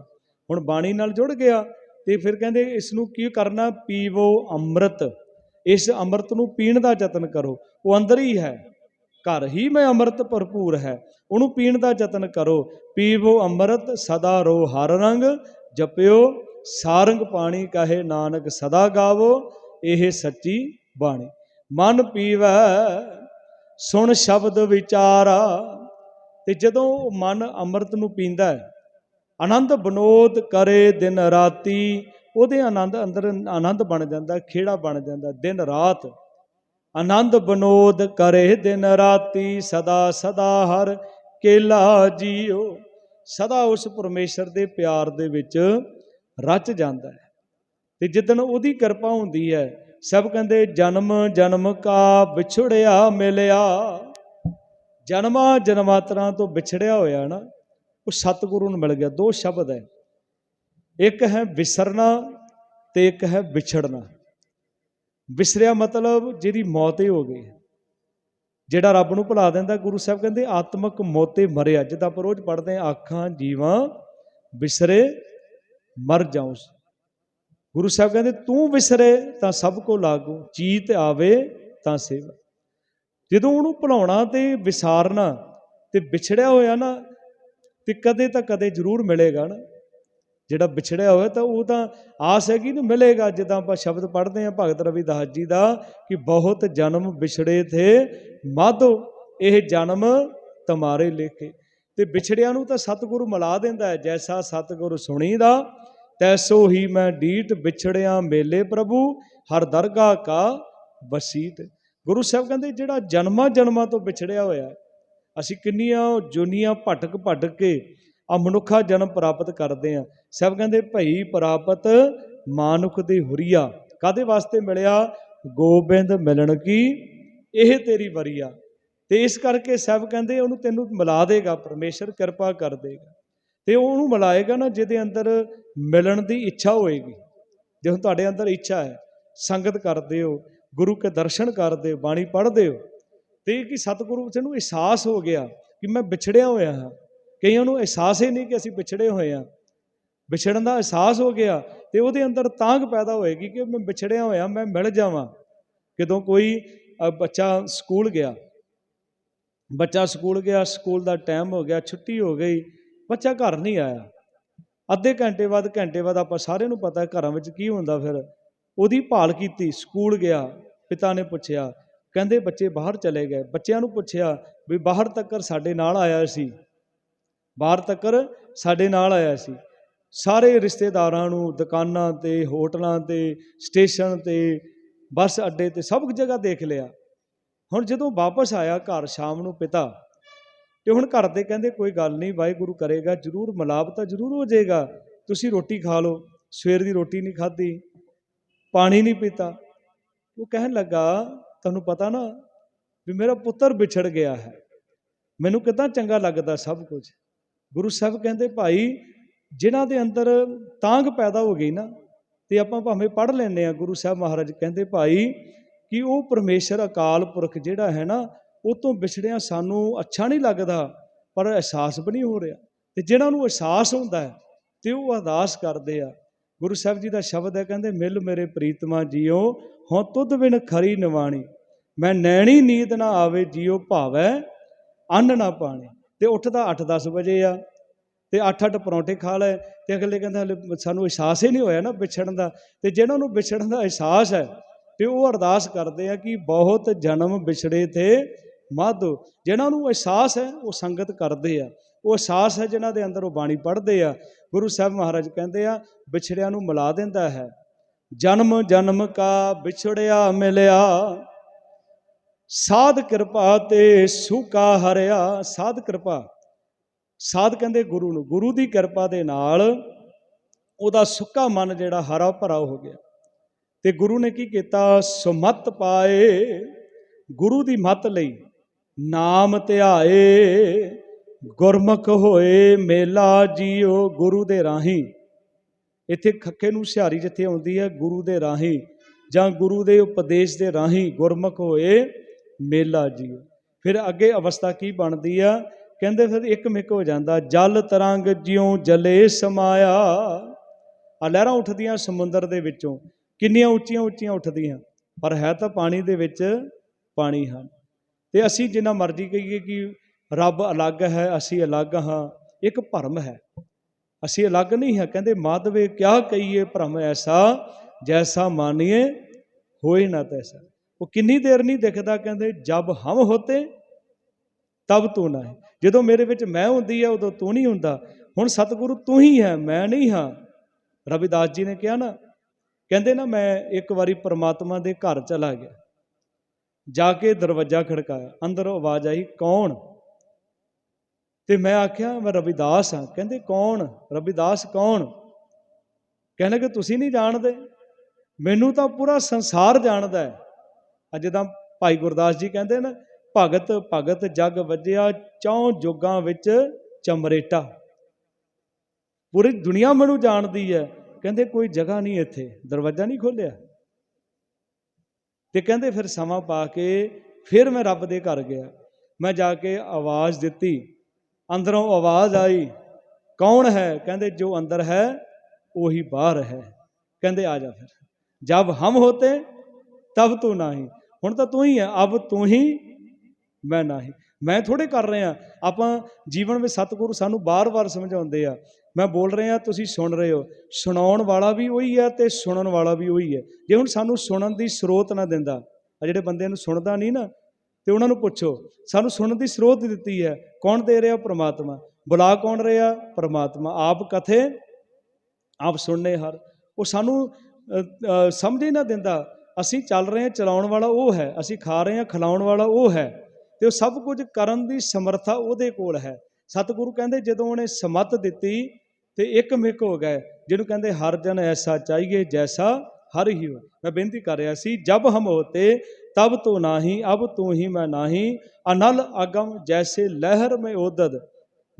ਹੁਣ ਬਾਣੀ ਨਾਲ ਜੁੜ ਗਿਆ। ਤੇ ਫਿਰ ਕਹਿੰਦੇ ਇਸ ਨੂੰ ਕੀ ਕਰਨਾ? ਪੀਵੋ ਅੰਮ੍ਰਿਤ। ਇਸ ਅੰਮ੍ਰਿਤ ਨੂੰ ਪੀਣ ਦਾ ਯਤਨ ਕਰੋ। ਉਹ ਅੰਦਰ ਹੀ ਹੈ। ਘਰ ਹੀ ਮੈਂ ਅੰਮ੍ਰਿਤ ਭਰਪੂਰ ਹੈ। ਉਹਨੂੰ ਪੀਣ ਦਾ ਯਤਨ ਕਰੋ। ਪੀਵੋ ਅੰਮ੍ਰਿਤ, ਸਦਾ ਰੋ ਹਰ ਰੰਗ। ਜਪਿਓ, ਸਾਰੰਗ ਪਾਣੀ ਕਹੇ ਨਾਨਕ, ਸਦਾ ਗਾਵੋ, ਇਹ ਸੱਚੀ ਬਾਣੀ। ਮਨ ਪੀਵੈ, ਸੁਣ ਸ਼ਬਦ ਵਿਚਾਰਾ। ਤੇ ਜਦੋਂ ਉਹ ਮਨ ਅੰਮ੍ਰਿਤ ਨੂੰ ਪੀਂਦਾ ਹੈ ਆਨੰਦ ਬਨੋਦ ਕਰੇ ਦਿਨ ਰਾਤੀ। ਉਹਦੇ ਆਨੰਦ ਅੰਦਰ ਆਨੰਦ ਬਣ ਜਾਂਦਾ, ਖੇੜਾ ਬਣ ਜਾਂਦਾ, ਦਿਨ ਰਾਤ। ਆਨੰਦ ਬਨੋਦ ਕਰੇ ਦਿਨ ਰਾਤੀ, ਸਦਾ ਸਦਾ ਹਰ ਕੇਲਾ ਜੀਓ। ਸਦਾ ਉਸ ਪਰਮੇਸ਼ਰ ਦੇ ਪਿਆਰ ਦੇ ਵਿੱਚ ਰਚ ਜਾਂਦਾ ਹੈ। ਤੇ ਜਿੱਦਣ ਉਹਦੀ ਕਿਰਪਾ ਹੁੰਦੀ ਹੈ, ਸਭ ਕਹਿੰਦੇ, ਜਨਮ ਜਨਮ ਕਾ ਵਿਛੜਿਆ ਮਿਲਿਆ। ਜਨਮਾਂ ਜਨਮਾਤਰਾਂ ਤੋਂ ਵਿਛੜਿਆ ਹੋਇਆ ਨਾ ਉਹ ਸਤਿਗੁਰੂ ਨੂੰ ਮਿਲ ਗਿਆ। ਦੋ ਸ਼ਬਦ ਹੈ। ਇੱਕ ਹੈ ਵਿਸਰਨਾ ਤੇ ਇੱਕ ਹੈ ਵਿਛੜਨਾ। ਵਿਸਰਿਆ ਮਤਲਬ ਜਿਹਦੀ ਮੌਤ ਹੀ ਹੋ ਗਈ। ਜਿਹੜਾ ਰੱਬ ਨੂੰ ਭੁਲਾ ਦਿੰਦਾ, ਗੁਰੂ ਸਾਹਿਬ ਕਹਿੰਦੇ, ਆਤਮਕ ਮੌਤੇ ਮਰਿਆ। ਜਿੱਦਾਂ ਆਪਾਂ ਰੋਜ਼ ਪੜ੍ਹਦੇ ਹਾਂ ਅੱਖਾਂ ਜੀਵਾਂ ਵਿਸਰੇ, ਮਰ ਜਾਉ। ਗੁਰੂ ਸਾਹਿਬ ਕਹਿੰਦੇ, ਤੂੰ ਵਿਸਰੇ ਤਾਂ ਸਭ ਕੋ ਲਾਗੂ, ਚੀਤ ਆਵੇ ਤਾਂ ਸੇਵਾ। ਜਦੋਂ ਉਹਨੂੰ ਭੁਲਾਉਣਾ ਤੇ ਵਿਸਾਰਨਾ ਤੇ ਵਿਛੜਿਆ ਹੋਇਆ ਨਾ ਤੇ ਕਦੇ ਤਾਂ ਕਦੇ ਜ਼ਰੂਰ ਮਿਲੇਗਾ ਨਾ। ਜਿਹੜਾ ਵਿਛੜਿਆ ਹੋਇਆ ਤਾਂ ਉਹ ਤਾਂ ਆਸ ਹੈਗੀ ਨੂੰ ਮਿਲੇਗਾ, ਜਿੱਦਾਂ ਆਪਾਂ ਸ਼ਬਦ ਪੜ੍ਹਦੇ ਹਾਂ ਭਗਤ ਰਵਿਦਾਸ ਜੀ ਦਾ ਕਿ ਬਹੁਤ ਜਨਮ ਵਿਛੜੇ ਥੇ ਮਾਧੋ, ਇਹ ਜਨਮ ਤੁਮਾਰੇ ਲੇਖੇ। ਤੇ ਵਿਛੜਿਆਂ ਨੂੰ ਤਾਂ ਸਤਿਗੁਰੂ ਮਿਲਾ ਦਿੰਦਾ ਹੈ, ਜੈਸਾ ਸਤਿਗੁਰੂ ਸੁਣੀਦਾ, ਤੈਸੋ ਹੀ ਮੈਂ ਡੀਟ ਵਿਛੜਿਆਂ ਮੇਲੇ ਪ੍ਰਭੂ, ਹਰ ਦਰਗਾਹ ਕਾ ਵਸੀਤ। ਗੁਰੂ ਸਾਹਿਬ ਕਹਿੰਦੇ ਜਿਹੜਾ ਜਨਮਾਂ ਜਨਮਾਂ ਤੋਂ ਵਿਛੜਿਆ ਹੋਇਆ ਅਸੀਂ ਕਿੰਨੀਆਂ ਜੁਨੀਆਂ ਭਟਕ ਭਟਕ ਕੇ ਆ ਮਨੁੱਖਾ ਜਨਮ ਪ੍ਰਾਪਤ ਕਰਦੇ ਆ ਸਭ ਕਹਿੰਦੇ ਭਈ ਪ੍ਰਾਪਤ ਮਾਨੁਖ ਦੀ ਹੁਰੀਆ। ਕਾਦੇ ਵਾਸਤੇ ਮਿਲਿਆ? ਗੋਬਿੰਦ ਮਿਲਣ ਕੀ? ਇਹ ਤੇਰੀ ਵਰੀਆ। ਤੇ ਇਸ ਕਰਕੇ ਸਭ ਕਹਿੰਦੇ ਉਹਨੂੰ ਤੈਨੂੰ ਮਿਲਾ ਦੇਗਾ, ਪਰਮੇਸ਼ਰ ਕਿਰਪਾ ਕਰ ਦੇਗਾ। ਤੇ ਉਹ ਉਹਨੂੰ ਮਿਲਾਏਗਾ ਨਾ, ਜਿਹਦੇ ਅੰਦਰ ਮਿਲਣ ਦੀ ਇੱਛਾ ਹੋਏਗੀ। ਜੇ ਹੁਣ ਤੁਹਾਡੇ ਅੰਦਰ ਇੱਛਾ ਹੈ, ਸੰਗਤ ਕਰਦੇ ਹੋ, ਗੁਰੂ ਕੇ ਦਰਸ਼ਨ ਕਰਦੇ ਹੋ, ਬਾਣੀ ਪੜ੍ਹਦੇ ਹੋ ਤੇ ਕਿ ਸਤਿਗੁਰੂ ਜੀ ਨੂੰ ਅਹਿਸਾਸ ਹੋ ਗਿਆ ਕਿ ਮੈਂ ਵਿਛੜਿਆ ਹੋਇਆ ਹਾਂ। ਕਈਆਂ ਨੂੰ ਅਹਿਸਾਸ ਹੀ ਨਹੀਂ ਕਿ ਅਸੀਂ ਵਿਛੜੇ ਹੋਏ ਹਾਂ। ਵਿਛੜਨ ਦਾ ਅਹਿਸਾਸ ਹੋ ਗਿਆ ਤੇ ਉਹਦੇ ਅੰਦਰ ਤਾਂਗ ਪੈਦਾ ਹੋਏਗੀ ਕਿ ਮੈਂ ਵਿਛੜਿਆ ਹੋਇਆ, ਮੈਂ ਮਿਲ ਜਾਵਾਂ। ਕਿਦੋਂ ਕੋਈ ਬੱਚਾ ਸਕੂਲ ਗਿਆ। ਬੱਚਾ ਸਕੂਲ ਗਿਆ, ਸਕੂਲ ਦਾ ਟਾਈਮ ਹੋ ਗਿਆ, ਛੁੱਟੀ ਹੋ ਗਈ, ਬੱਚਾ ਘਰ ਨਹੀਂ ਆਇਆ। ਅੱਧੇ ਘੰਟੇ ਬਾਅਦ ਘੰਟੇ ਬਾਅਦ ਆਪਾਂ ਸਾਰਿਆਂ ਨੂੰ ਪਤਾ ਘਰਾਂ ਵਿੱਚ ਕੀ ਹੁੰਦਾ ਫਿਰ। ਉਹਦੀ ਭਾਲ ਕੀਤੀ, ਸਕੂਲ ਗਿਆ, ਪਿਤਾ ਨੇ ਪੁੱਛਿਆ ਕਹਿੰਦੇ ਬੱਚੇ ਬਾਹਰ ਚਲੇ ਗਏ। ਬੱਚਿਆਂ ਨੂੰ ਪੁੱਛਿਆ ਵੀ ਬਾਹਰ ਤੱਕਰ ਸਾਡੇ ਨਾਲ ਆਇਆ ਸੀ। ਬਾਹਰ ਤੱਕਰ ਸਾਡੇ ਨਾਲ ਆਇਆ ਸੀ। ਸਾਰੇ ਰਿਸ਼ਤੇਦਾਰਾਂ ਨੂੰ ਦੁਕਾਨਾਂ ਤੇ, ਹੋਟਲਾਂ ਤੇ, ਸਟੇਸ਼ਨ ਤੇ, ਬੱਸ ਅੱਡੇ ਤੇ ਸਭ ਜਗ੍ਹਾ ਦੇਖ ਲਿਆ। ਹੁਣ ਜਦੋਂ ਵਾਪਸ ਆਇਆ ਘਰ ਸ਼ਾਮ ਨੂੰ ਪਿਤਾ, ਤੇ ਹੁਣ ਘਰ ਦੇ ਕਹਿੰਦੇ ਕੋਈ ਗੱਲ ਨਹੀਂ, ਵਾਹਿਗੁਰੂ ਕਰੇਗਾ, ਜਰੂਰ ਮਿਲਾਪ ਤਾਂ ਜਰੂਰ ਹੋ ਜਾਏਗਾ। ਤੁਸੀਂ ਰੋਟੀ ਖਾ ਲਓ। ਸਵੇਰ ਦੀ ਰੋਟੀ ਨਹੀਂ ਖਾਧੀ, ਪਾਣੀ ਨਹੀਂ ਪੀਤਾ। ਉਹ ਕਹਿਣ ਲੱਗਾ ਤੁਹਾਨੂੰ ਪਤਾ ਨਾ ਵੀ ਮੇਰਾ ਪੁੱਤਰ ਵਿਛੜ ਗਿਆ ਹੈ। ਮੈਨੂੰ ਕਿਦਾਂ ਚੰਗਾ ਲੱਗਦਾ ਸਭ ਕੁਝ। ਗੁਰੂ ਸਾਹਿਬ ਕਹਿੰਦੇ, ਭਾਈ, ਜਿਨ੍ਹਾਂ ਦੇ ਅੰਦਰ ਤਾਂਗ ਪੈਦਾ ਹੋ ਗਈ ਨਾ, ਤੇ ਆਪਾਂ ਭਾਵੇਂ ਪੜ੍ਹ ਲੈਂਦੇ ਆ ਗੁਰੂ ਸਾਹਿਬ ਮਹਾਰਾਜ ਕਹਿੰਦੇ, ਭਾਈ, ਕਿ ਉਹ ਪਰਮੇਸ਼ਰ ਅਕਾਲ ਪੁਰਖ ਜਿਹੜਾ ਹੈ ਨਾ, ਉਹ ਤੋਂ ਵਿਛੜਿਆ ਸਾਨੂੰ ਅੱਛਾ ਨਹੀਂ ਲੱਗਦਾ, ਪਰ ਅਹਿਸਾਸ ਵੀ ਨਹੀਂ ਹੋ ਰਿਹਾ। ਤੇ ਜਿਹਨਾਂ ਨੂੰ ਅਹਿਸਾਸ ਹੁੰਦਾ ਹੈ, ਤੇ ਉਹ ਅਰਦਾਸ ਕਰਦੇ ਆ। ਗੁਰੂ ਸਾਹਿਬ ਜੀ ਦਾ ਸ਼ਬਦ ਹੈ, ਕਹਿੰਦੇ, ਮਿਲ ਮੇਰੇ ਪ੍ਰੀਤਮਾ ਜੀਓ ਹੋਂ ਤੁਧ ਬਿਨ ਖਰੀ ਨਿਵਾਣੀ। ਮੈਂ ਨੈਣੀ ਨੀਂਦ ਨਾ ਆਵੇ ਜੀਓ ਭਾਵੈ, ਅੰਨ ਨਾ ਪਾਣੀ। ਤੇ ਉੱਠਦਾ 8-10 ਵਜੇ ਆ, ਤੇ 8-8 ਪਰੌਂਠੇ ਖਾ ਲਏ, ਤੇ ਅਗਲੇ ਕਹਿੰਦਾ ਹਲੇ ਸਾਨੂੰ ਅਹਿਸਾਸ ਹੀ ਨਹੀਂ ਹੋਇਆ ਨਾ ਵਿਛੜਨ ਦਾ। ਤੇ ਜਿਹਨਾਂ ਨੂੰ ਵਿਛੜਨ ਦਾ ਅਹਿਸਾਸ ਹੈ, ਤੇ ਉਹ ਅਰਦਾਸ ਕਰਦੇ ਆ ਕਿ ਬਹੁਤ ਜਨਮ ਵਿਛੜੇ 'ਤੇ ਮਾਧੋ। ਜਿਹਨਾਂ ਨੂੰ ਅਹਿਸਾਸ ਹੈ, ਉਹ ਸੰਗਤ ਕਰਦੇ ਆ। ਉਹ ਅਹਿਸਾਸ ਹੈ ਜਿਨ੍ਹਾਂ ਦੇ ਅੰਦਰ ਉਹ ਬਾਣੀ ਪੜ੍ਹਦੇ ਆ। ਗੁਰੂ ਸਾਹਿਬ ਮਹਾਰਾਜ ਕਹਿੰਦੇ ਆ, ਵਿਛੜਿਆਂ ਨੂੰ ਮਿਲਾ ਦਿੰਦਾ ਹੈ। ਜਨਮ ਜਨਮ ਕਾ ਵਿਛੜਿਆ ਮਿਲਿਆ ਸਾਧ ਕਿਰਪਾ ਤੇ ਸੁਕਾ ਹਰਿਆ, ਸਾਧ ਕਿਰਪਾ। ਸਾਧ ਕਹਿੰਦੇ ਗੁਰੂ ਨੂੰ, ਗੁਰੂ ਦੀ ਕਿਰਪਾ ਦੇ ਨਾਲ ਉਹਦਾ ਸੁੱਕਾ ਮਨ ਜਿਹੜਾ ਹਰਾ ਭਰਾ ਹੋ ਗਿਆ। ਤੇ ਗੁਰੂ ਨੇ ਕੀ ਕੀਤਾ? ਸੁਮਤ ਪਾਏ, ਗੁਰੂ ਦੀ ਮਤ ਲਈ ਨਾਮ ਧਿਆਏ, ਗੁਰਮੁਖ ਹੋਏ ਮੇਲਾ ਜੀਓ ਗੁਰੂ ਦੇ ਰਾਹੀਂ। ਇੱਥੇ ਖੱਕੇ ਨੂੰ ਸਿਹਾਰੀ ਜਿੱਥੇ ਆਉਂਦੀ ਹੈ ਗੁਰੂ ਦੇ ਰਾਹੀਂ ਜਾਂ ਗੁਰੂ ਦੇ ਉਪਦੇਸ਼ ਦੇ ਰਾਹੀਂ ਗੁਰਮੁਖ ਹੋਏ ਮੇਲਾ ਜੀਓ ਫਿਰ ਅੱਗੇ ਅਵਸਥਾ ਕੀ ਬਣਦੀ ਆ? ਕਹਿੰਦੇ ਫਿਰ ਇੱਕ ਮਿਕ ਹੋ ਜਾਂਦਾ। ਜਲ ਤਰੰਗ ਜਿਉ ਜਲੇ ਸਮਾਇਆ। ਆ ਲਹਿਰਾਂ ਉੱਠਦੀਆਂ ਸਮੁੰਦਰ ਦੇ ਵਿੱਚੋਂ। ਕਿੰਨੀਆਂ ਉੱਚੀਆਂ ਉੱਚੀਆਂ ਉੱਠਦੀਆਂ। ਪਰ ਹੈ ਤਾਂ ਪਾਣੀ ਦੇ ਵਿੱਚ ਪਾਣੀ ਹਨ। ਤੇ ਅਸੀਂ ਜਿੰਨਾ ਮਰਜ਼ੀ ਕਹੀਏ ਕਿ ਰੱਬ ਅਲੱਗ ਹੈ, ਅਸੀਂ ਅਲੱਗ ਹਾਂ। ਇੱਕ ਭਰਮ ਹੈ। ਅਸੀਂ ਅਲੱਗ ਨਹੀਂ ਹਾਂ। ਕਹਿੰਦੇ ਮਾਧਵੇ ਕਿਆ ਕਹੀਏ ਭਰਮ ਐਸਾ? ਜੈਸਾ ਮਾਨੀਏ, ਹੋਏ ਨਾ ਤੈਸਾ। ਉਹ ਕਿੰਨੀ ਦੇਰ ਨਹੀਂ ਦਿਖਦਾ, ਕਹਿੰਦੇ, ਜਬ ਹਮ ਹੋਤੇ, ਤਬ ਤੂੰ ਨਾ ਹੈ ਜਦੋਂ ਮੇਰੇ ਵਿੱਚ ਮੈਂ ਹੁੰਦੀ ਹੈ ਉਦੋਂ ਤੂੰ ਨਹੀਂ ਹੁੰਦਾ। ਹੁਣ ਸਤਿਗੁਰੂ ਤੂੰ ਹੀ ਹੈ, ਮੈਂ ਨਹੀਂ ਹਾਂ। ਰਵਿਦਾਸ ਜੀ ਨੇ ਕਿਹਾ ਨਾ, ਕਹਿੰਦੇ ਨਾ, ਮੈਂ ਇੱਕ ਵਾਰੀ ਪ੍ਰਮਾਤਮਾ ਦੇ ਘਰ ਚਲਾ ਗਿਆ। ਜਾ ਕੇ ਦਰਵਾਜ਼ਾ ਖੜਕਾਇਆ। ਅੰਦਰੋਂ ਆਵਾਜ਼ ਆਈ, ਕੌਣ? ਤੇ ਮੈਂ ਆਖਿਆ, ਮੈਂ ਰਵਿਦਾਸ ਹਾਂ। ਕਹਿੰਦੇ, ਕੌਣ? ਰਵਿਦਾਸ ਕੌਣ? ਕਹਿੰਦੇ ਕਿ, ਤੁਸੀਂ ਨਹੀਂ ਜਾਣਦੇ? ਮੈਨੂੰ ਤਾਂ ਪੂਰਾ ਸੰਸਾਰ ਜਾਣਦਾ ਹੈ। ਅੱਜ ਤਾਂ ਭਾਈ ਗੁਰਦਾਸ ਜੀ ਕਹਿੰਦੇ ਨੇ, ਭਗਤ ਭਗਤ ਜਗ ਵੱਜਿਆ, ਚੌਂ ਜੁਗਾਂ ਵਿੱਚ ਚਮਰੇਟਾ। ਪੂਰੀ ਦੁਨੀਆ ਮੈਨੂੰ ਜਾਣਦੀ ਹੈ। ਕਹਿੰਦੇ ਕੋਈ ਜਗ੍ਹਾ ਨਹੀਂ ਇੱਥੇ, ਦਰਵਾਜ਼ਾ ਨਹੀਂ ਖੋਲਿਆ ਤੇ ਕਹਿੰਦੇ ਫਿਰ ਸਮਾਂ ਪਾ ਕੇ ਫਿਰ ਮੈਂ ਰੱਬ ਦੇ ਘਰ ਗਿਆ। ਮੈਂ ਜਾ ਕੇ ਆਵਾਜ਼ ਦਿੱਤੀ। ਅੰਦਰੋਂ ਆਵਾਜ਼ ਆਈ, ਕੌਣ ਹੈ? ਕਹਿੰਦੇ, ਜੋ ਅੰਦਰ ਹੈ, ਉਹੀ ਬਾਹਰ ਹੈ। ਕਹਿੰਦੇ, ਆ ਜਾ ਫਿਰ। ਜਬ ਹਮ ਹੋਤੇ, ਤਬ ਤੂੰ ਨਹੀਂ। ਹੁਣ ਤਾਂ ਤੂੰ ਹੀ ਹੈ ਅਬ ਤੂੰ ਹੀ, ਮੈਂ ਨਹੀਂ ਮੈਂ ਥੋੜੇ ਕਰ ਰਿਹਾ। ਆਪਾਂ ਜੀਵਨ ਵਿੱਚ ਸਤਿਗੁਰੂ ਸਾਨੂੰ ਬਾਰ-ਬਾਰ ਸਮਝਾਉਂਦੇ ਆ। ਮੈਂ ਬੋਲ ਰਿਹਾ, ਤੁਸੀਂ ਸੁਣ ਰਹੇ ਹੋ। ਸੁਣਾਉਣ ਵਾਲਾ ਵੀ ਉਹੀ ਹੈ ਤੇ ਸੁਣਨ ਵਾਲਾ ਵੀ ਉਹੀ ਹੈ ਜੇ ਹੁਣ ਸਾਨੂੰ ਸੁਣਨ ਦੀ ਸਰੋਤ ਨਾ ਦਿੰਦਾ, ਆ ਜਿਹੜੇ ਬੰਦੇ ਨੂੰ ਸੁਣਦਾ ਨਹੀਂ ਨਾ, ਤੇ ਉਹਨਾਂ ਨੂੰ ਪੁੱਛੋ, ਸਾਨੂੰ ਸੁਣਨ ਦੀ ਸਰੋਤ ਦਿੱਤੀ ਹੈ। ਕੌਣ ਦੇ ਰਿਹਾ? ਪ੍ਰਮਾਤਮਾ। ਬੁਲਾ ਕੌਣ ਰਿਹਾ? ਪ੍ਰਮਾਤਮਾ। ਆਪ ਕਥੇ, ਆਪ ਸੁਣਨੇ ਹਰ। ਉਹ ਸਾਨੂੰ ਸਮਝ ਹੀ ਨਾ ਦਿੰਦਾ। ਅਸੀਂ ਚੱਲ ਰਹੇ ਹਾਂ, ਚਲਾਉਣ ਵਾਲਾ ਉਹ ਹੈ, ਅਸੀਂ ਖਾ ਰਹੇ ਹਾਂ, ਖਿਲਾਉਣ ਵਾਲਾ ਉਹ ਹੈ। ਤੇ ਉਹ ਸਭ ਕੁਝ ਕਰਨ ਦੀ ਸਮਰੱਥਾ ਉਹਦੇ ਕੋਲ ਹੈ। ਸਤਿਗੁਰੂ ਕਹਿੰਦੇ, ਜਦੋਂ ਉਹਨੇ ਸਮਤ ਦਿੱਤੀ, ਤੇ ਇੱਕ ਮਿਕ ਹੋ ਗਏ, ਜਿਹਨੂੰ ਕਹਿੰਦੇ, ਹਰ ਜਨ ਐਸਾ ਚਾਹੀਏ ਜੈਸਾ ਹਰ ਹੀ ਹੋ ਮੈਂ ਬੇਨਤੀ ਕਰ ਰਿਹਾ ਸੀ, ਜਬ ਹਮ ਹੋਤੇ, ਤਬ ਤੋ ਨਾਹੀ, ਅਬ ਤੂੰ ਹੀ ਮੈਂ ਨਾਹੀ, ਅਨਲ ਅਗਮ ਜੈਸੇ ਲਹਿਰ ਮੈਂ ਉਦਦ